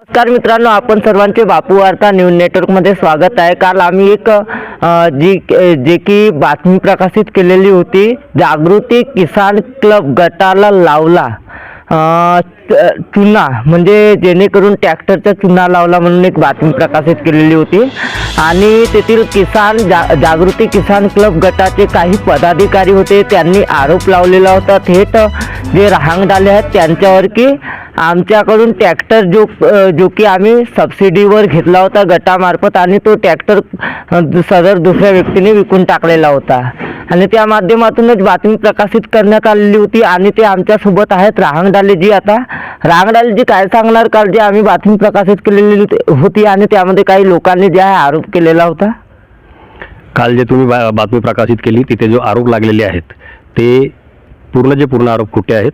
नमस्कार मित्रांनो आपण सर्वांचे बापू वार्ता न्यूज नेटवर्कमध्ये स्वागत आहे. काल आम्ही एक जी जे की बातमी प्रकाशित केलेली होती जागृती किसान क्लब गटाला लावला. चुना म्हणजे जेणेकरून ट्रॅक्टरचा चुना लावला म्हणून एक बातमी प्रकाशित केलेली होती. आणि तेथील किसान जा जागृती किसान क्लब गटाचे काही पदाधिकारी होते त्यांनी आरोप लावलेला होता. थेट जे रहांगडाले आहेत त्यांच्यावर की आमच्याकडून ट्रॅक्टर जो जो की आम्ही सबसिडीवर घेतला होता गटामार्फत आणि तो ट्रॅक्टर सदर दुसऱ्या व्यक्तीने विकून टाकलेला होता. आणि त्या माध्यमातूनच बातमी प्रकाशित करण्यात आलेली होती आणि ते आमच्यासोबत आहेत रांगडालेजी आता. रांगडालेजी काय सांगणार? काल जे आम्ही बातमी प्रकाशित केलेली होती- होती आणि त्यामध्ये काही लोकांनी जे आहे आरोप केलेला होता. काल जे तुम्ही बा बातमी प्रकाशित केली तिथे जो आरोप लागलेले आहेत ते पूर्ण जे पूर्ण आरोप खोटे आहेत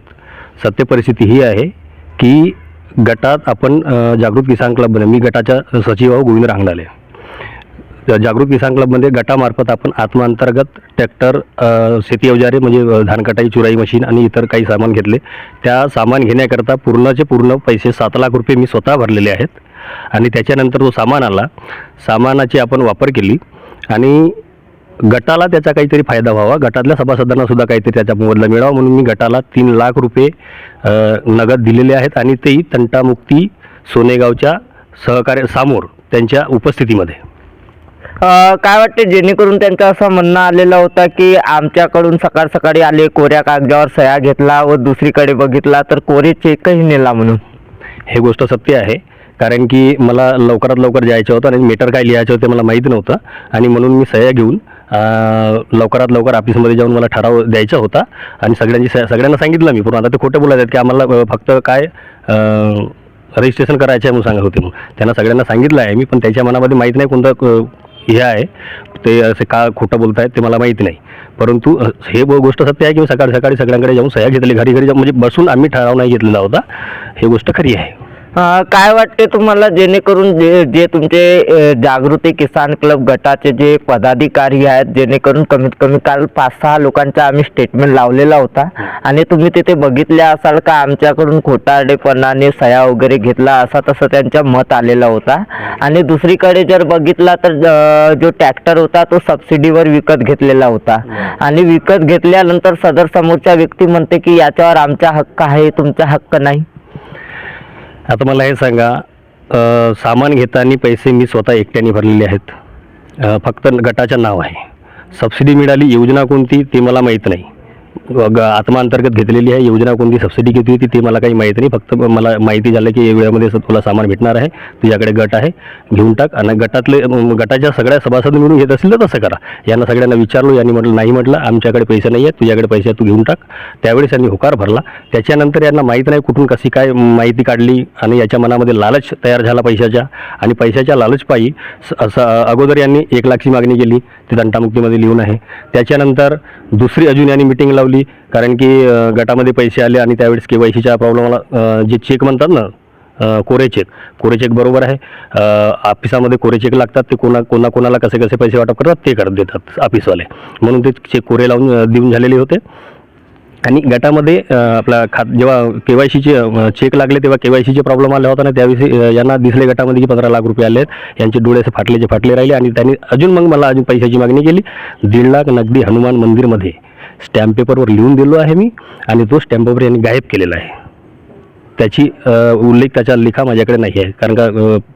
सत्य परिस्थिती ही आहे. की गटात आपण जागृत किसान क्लबमध्ये मी गटाच्या सचिव आहो गोविंद रांगडाले. जागृत किसान क्लबमध्ये गटामार्फत आपण आत्मांतर्गत ट्रॅक्टर शेती अवजारे म्हणजे धानकटाई चुराई मशीन आणि इतर काही सामान घेतले. त्या सामान घेण्याकरता पूर्णचे पूर्ण पैसे सात लाख रुपये मी स्वतः भरलेले आहेत. आणि त्याच्यानंतर जो सामान आला सामानाची आपण वापर केली. आणि गटाला त्याचा काहीतरी फायदा व्हावा. गटातल्या सभासदांना सुद्धा काहीतरी त्याचा मोबदला मिळावा. म्हणून मी गटाला तीन लाख रुपये नगद दिलेले आहेत आणि तेही तंटामुक्ती सोनेगावच्या सहकार्य समोर त्यांच्या उपस्थितीमध्ये. काय वाटते जेणेकरून त्यांचं असं म्हणणं आलेलं होतं की आमच्याकडून सकाळ सकाळी आले कोऱ्या कागदावर सह्या घेतला व दुसरीकडे बघितला तर कोरे चेकही नेला म्हणून? हे गोष्ट सत्य आहे. कारण की मला लवकरात लवकर जायचं होतं आणि मीटर काय लिहायचं होतं मला माहीत नव्हतं. आणि म्हणून मी सह्या घेऊन लवकरात लवकर ऑफिसमध्ये जाऊन मला ठराव द्यायचा होता आणि सगळ्यांची स- सगळ्यांना सांगितलं मी. पूर्ण आता ते खोटं बोलत आहेत की आम्हाला फक्त काय रजिस्ट्रेशन करायचं आहे म्हणून सांगत होते मग. त्यांना सगळ्यांना सांगितलं आहे मी पण त्याच्या मनामध्ये माहीत नाही कोणतं हे आहे. ते असे का खोटं बोलत आहेत ते मला माहिती नाही. परंतु हे ब- गोष्ट सत्य आहे की मी सकाळी सकाळी सगळ्यांकडे जाऊन सह्या घेतली घरी घरी जाऊन म्हणजे बसून आम्ही ठराव नाही घेतलेला होता. हे गोष्ट खरी आहे. काय वाटते तुम्हाला जेणेकरून जे जे तुमचे जागृती किसान क्लब गटाचे जे पदाधिकारी आहेत जेणेकरून कमीत कमी काल पाच सहा लोकांचा आम्ही स्टेटमेंट लावलेला होता. आणि तुम्ही तिथे बघितल्या असाल का आमच्याकडून खोटारडेपणाने सया वगैरे घेतला असा तसं त्यांच्या मत आलेला होता. आणि दुसरीकडे जर बघितला तर जो ट्रॅक्टर होता तो सबसिडीवर विकत घेतलेला होता. आणि विकत घेतल्यानंतर सदर समोरच्या व्यक्ती म्हणते की याच्यावर आमचा हक्क आहे तुमचा हक्क नाही. आता मला हे सांगा सामान घेताना पैसे मी स्वतः एकट्याने भरलेले आहेत. फक्त गटाचं नाव आहे. सबसिडी मिळाली योजना कोणती ते मला माहीत नाही. ग आत्माअंतर्गत घेतलेली आहे. योजना कोणती सबसिडी घेतली होती ते मला काही माहीत नाही. फक्त मला माहिती झालं की वेळेमध्ये तुला सामान भेटणार आहे. तुझ्याकडे गट आहे. घेऊन टाक. आणि गटातले गटाच्या सगळ्या सभासद मिळून घेत असतील तर तसं करा. यांना सगळ्यांना विचारलो यांनी म्हटलं नाही म्हटलं आमच्याकडे पैसे नाही आहेत. तुझ्याकडे पैसे आहेत तू घेऊन टाक. त्यावेळेस यांनी होकार भरला. त्याच्यानंतर यांना माहीत नाही कुठून कशी काय माहिती काढली. आणि याच्या मनामध्ये लालच तयार झाला पैशाच्या. आणि पैशाच्या लालचपायी स- असं अगोदर यांनी एक लाखची मागणी केली. ती दंटामुक्तीमध्ये लिहून आहे. त्याच्यानंतर दुसरी अजून यांनी मिटिंग लावली. कारण की गटामध्ये पैसे आले आणि त्यावेळेस के वाय सीच्या प्रॉब्लेमला जे चेक म्हणतात ना कोरे चेक कोरे चेक बरोबर आहे. ऑफिसामध्ये कोरे चेक लागतात ते कोणा कोणा कोणाला कसे कसे पैसे वाटप करतात ते करत देतात ऑफिसवाले. म्हणून ते चेक कोरे लावून देऊन झालेले होते. आणि गटामध्ये आपला खात जेव्हा के वाय सीचे चेक लागले तेव्हा के वाय सीचे प्रॉब्लेम आला होता ना त्याविषयी यांना दिसले गटामध्ये की पंधरा लाख रुपये आले आहेत यांचे डोळे असे फाटलेचे फाटले राहिले आणि त्यांनी अजून मग मला अजून पैशाची मागणी केली. दीड लाख नगदी हनुमान मंदिरमध्ये. स्टॅम्प पेपरवर लिहून दिलो आहे मी आणि तो स्टॅम्प पेपर यांनी गायब केलेला आहे. त्याची उल्लेख त्याच्या लेखा माझ्याकडे नाही आहे. कारण का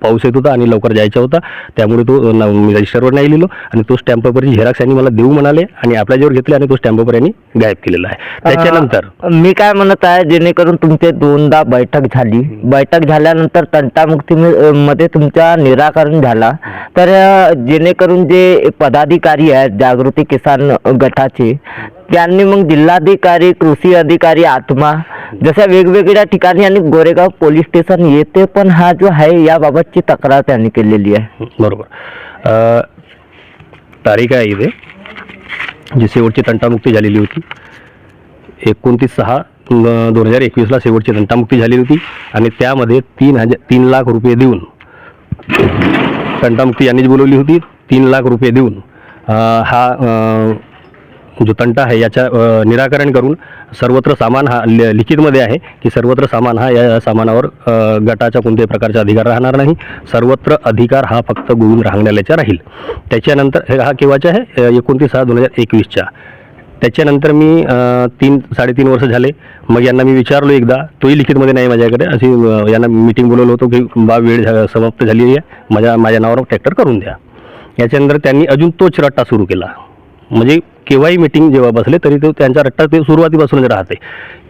पाऊस येत होता आणि लवकर जायचा होता त्यामुळे तो न- मी रजिस्टरवर नाही लिहिलो आणि तो स्टॅम्प पेपरची झेरॉक्स यांनी मला देऊ म्हणाले आणि आपल्या जेव्हा घेतले आणि तो स्टॅम्प पेपर यांनी गायब केलेला आहे. त्याच्यानंतर? मी काय म्हणत आहे जेणेकरून तुमचे दोनदा बैठक झाली. बैठक झाल्यानंतर तंटामुक्ती मध्ये तुमचा निराकरण झाला. तर जेणेकरून जे पदाधिकारी आहेत जागृती किसान गटाचे त्यांनी मग जिल्हाधिकारी कृषी अधिकारी आत्मा जशा वेगवेगळ्या ठिकाणी आणि गोरेगाव पोलीस स्टेशन येते पण हा जो आहे याबाबतची तक्रार त्यांनी केलेली आहे. बरोबर. अ, तारीख आहे इथे जी शेवटची तंटामुक्ती झालेली होती. एकोणतीस सहा दोन हजार एकवीसला शेवटची तंटामुक्ती झालेली होती आणि त्यामध्ये तीन हजार तीन लाख रुपये देऊन तंटामुक्ती यांनीच बोलवली होती तीन लाख रुपये देऊन. हा जो तंटा आहे याच्या निराकरण करून सर्वत्र सामान हा ल- लिखितमध्ये आहे की सर्वत्र सामान हा या सामानावर गटाच्या कोणत्याही प्रकारचा अधिकार राहणार नाही. सर्वत्र अधिकार हा फक्त गोविंद रांगण्यालाचा राहील. त्याच्यानंतर हे- हा केव्हाचा आहे? एकोणतीस सहा दोन हजार एकवीसच्या. त्याच्यानंतर मी तीन साडेतीन वर्ष झाले. मग यांना मी विचारलो एकदा तोही लिखितमध्ये नाही माझ्याकडे. अशी यांना मीटिंग बोलवलं होतं की बा वेळ झा- समाप्त झाली आहे. माझ्या माझ्या नावावर ट्रॅक्टर करून द्या. याच्यानंतर त्यांनी अजून तोच रट्टा सुरू केला. म्हणजे केव्हाही मिटिंग जेव्हा बसले तरी तो त्यांचा रट्टा ते सुरुवातीपासूनच राहते.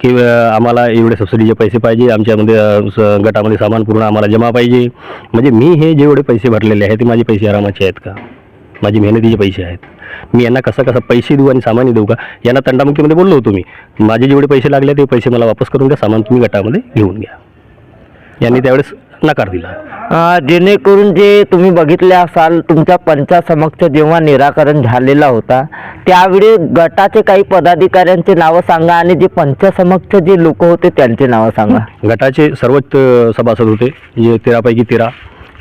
की आम्हाला एवढे सबसिडीचे पैसे पाहिजे आमच्यामध्ये स- गटामध्ये सामान पूर्ण आम्हाला जमा पाहिजे. म्हणजे मी हे जेवढे पैसे भरलेले आहेत ते माझे पैसे आरामाचे आहेत का? माझी मेहनतीचे पैसे आहेत. मी यांना कसं कसं पैसे देऊ आणि सामान देऊ का? यांना तंटामुक्तीमध्ये बोललो होतो मी. माझे जेवढे पैसे लागले ते पैसे मला वापस करून द्या सामान तुम्ही गटामध्ये घेऊन घ्या. यांनी त्यावेळेस नकार दिला. जेणेकरून जे तुम्ही बघितले असाल तुमच्या पंचासमक्ष जेव्हा निराकरण झालेला होता त्यावेळी गटाचे काही पदाधिकाऱ्यांचे नावं सांगा आणि जे पंचासमक्ष जे लोक होते त्यांचे नावं सांगा. गटाचे सर्वच सभासद होते जे तेरापैकी तेरा.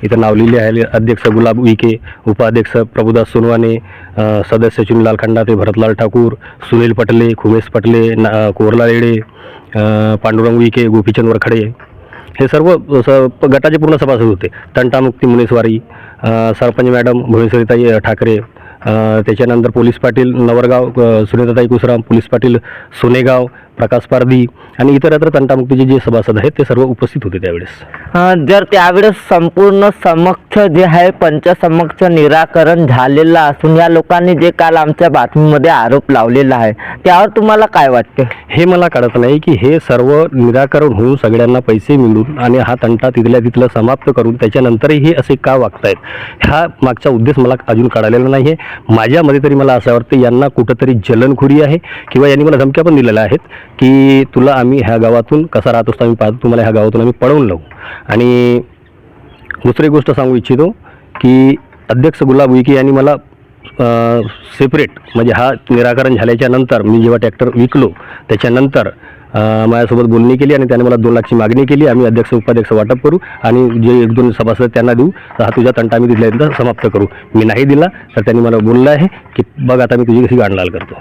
इथं नाव लिहिले आहे अध्यक्ष गुलाब विके उपाध्यक्ष प्रभुदास सोनवाने सदस्य चुनलाल खंडाते भरतलाल ठाकूर सुनील पटले खुमेश पटले ना कोरला रेडे पांडुरंग विके गोपीचंद वरखडे. हे सर्व स गटाचे पूर्ण सभासद होते. तंटामुक्ती मुनेस्वारी सरपंच मॅडम भुवनेश्वरीताई ठाकरे त्याच्यानंतर पोलीस पाटील नवरगाव सुनीताताई कुसराम पोलीस पाटील सोनेगाव प्रकाश पारधी आणि इतरत्र तंटामुक्तीचे जे सभासद आहेत ते सर्व उपस्थित होते त्यावेळेस. जर त्यावेळेस संपूर्ण समक्ष जे आहे पंचसमक्ष निराकरण झालेलं असून या लोकांनी जे काल आमच्या बातमीमध्ये आरोप लावलेला आहे त्यावर तुम्हाला काय वाटते? हे मला कळत नाही की हे सर्व निराकरण होऊन सगळ्यांना पैसे मिळून आणि हा तंटा तिथल्या तिथलं समाप्त करून त्याच्यानंतरही हे असे का वागतायत हा मागचा उद्देश मला अजून कळालेला नाही आहे माझ्यामध्ये तरी मला असं वाटतं यांना कुठंतरी जलनखोरी आहे किंवा यांनी मला धमक्या पण दिलेल्या आहेत. की तुला आम्ही ह्या गावातून कसा राहत असतो आम्ही पाहतो तुम्हाला ह्या गावातून आम्ही पळवून लावू. आणि दुसरी गोष्ट सांगू इच्छितो की अध्यक्ष गुलाब विके यांनी मला सेपरेट म्हणजे हा निराकरण झाल्याच्यानंतर मी जेव्हा ट्रॅक्टर विकलो त्याच्यानंतर माझ्यासोबत बोलणी केली आणि त्याने मला दोन लाखची मागणी केली आम्ही अध्यक्ष उपाध्यक्ष वाटप करू आणि जे एक दोन सभासद त्यांना देऊ तर हा तुझा तंटा मी तिथल्या समाप्त करू. मी नाही दिला तर त्यांनी मला बोललं आहे की बघ आता मी तुझी कशी गांडलाल करतो.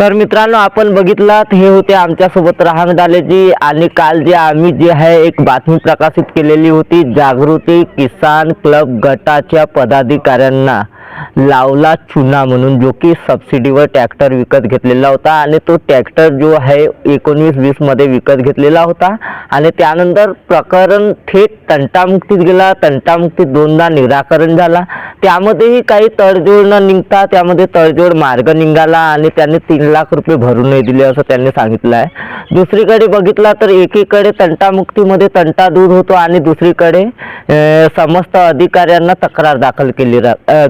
तर मित्रांनो आपण बघितलात हे होते आमच्यासोबत राहंगडालेजी आणि काल जे आम्ही जे आहे एक बातमी प्रकाशित केलेली होती जागृती किसान क्लब गटाच्या पदाधिकाऱ्यांना लावला चुना म्हणून जो की सबसिडीवर ट्रॅक्टर विकत घेतलेला होता आणि तो ट्रॅक्टर जो आहे एकोणीस वीसमध्ये विकत घेतलेला होता आणि त्यानंतर प्रकरण थेट तंटामुक्तीत गेला तंटामुक्तीत दोनदा निराकरण झाला. त्यामध्येही काही तडजोड न निघता त्यामध्ये तडजोड मार्ग निघाला आणि त्यांनी तीन लाख रुपये भरून नाही दिले असं त्यांनी सांगितलं आहे. दुसरीकडे बघितला तर एकीकडे तंटामुक्तीमध्ये तंटा दूर होतो आणि दुसरीकडे समस्त अधिकाऱ्यांना तक्रार दाखल केली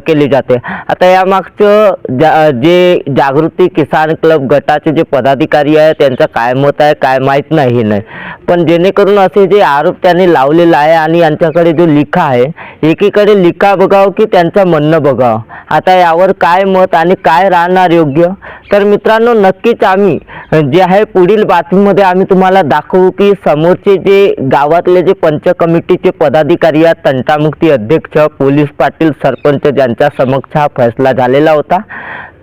केली जाते. आता यामागचं जा जे जागृती किसान क्लब गटाचे जे पदाधिकारी आहे त्यांचं काय मत आहे काय माहीत नाही हे नाही. पण जेणेकरून असे जे आरोप त्यांनी लावलेला आहे आणि यांच्याकडे जो लिखा आहे एकीकडे लिखा बघाव की त्यांचं म्हणणं बघा. आता यावर काय मत आणि काय राहणार योग्य? तर मित्रांनो नक्कीच आम्ही जे आहे पुढील बातमीमध्ये आम्ही तुम्हाला दाखवू की समोरचे जे गावातले जे पंच कमिटीचे पदाधिकारी आहेत तंटामुक्ती अध्यक्ष पोलीस पाटील सरपंच ज्यांच्या समक्ष हा फैसला झालेला होता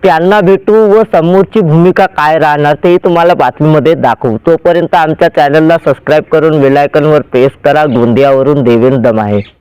त्यांना भेटू व समोरची भूमिका काय राहणार तेही तुम्हाला बातमीमध्ये दाखवू. तोपर्यंत आमच्या चॅनलला सबस्क्राईब करून बेलायकनवर प्रेस करा. गोंदियावरून देवेंद्र दमाहे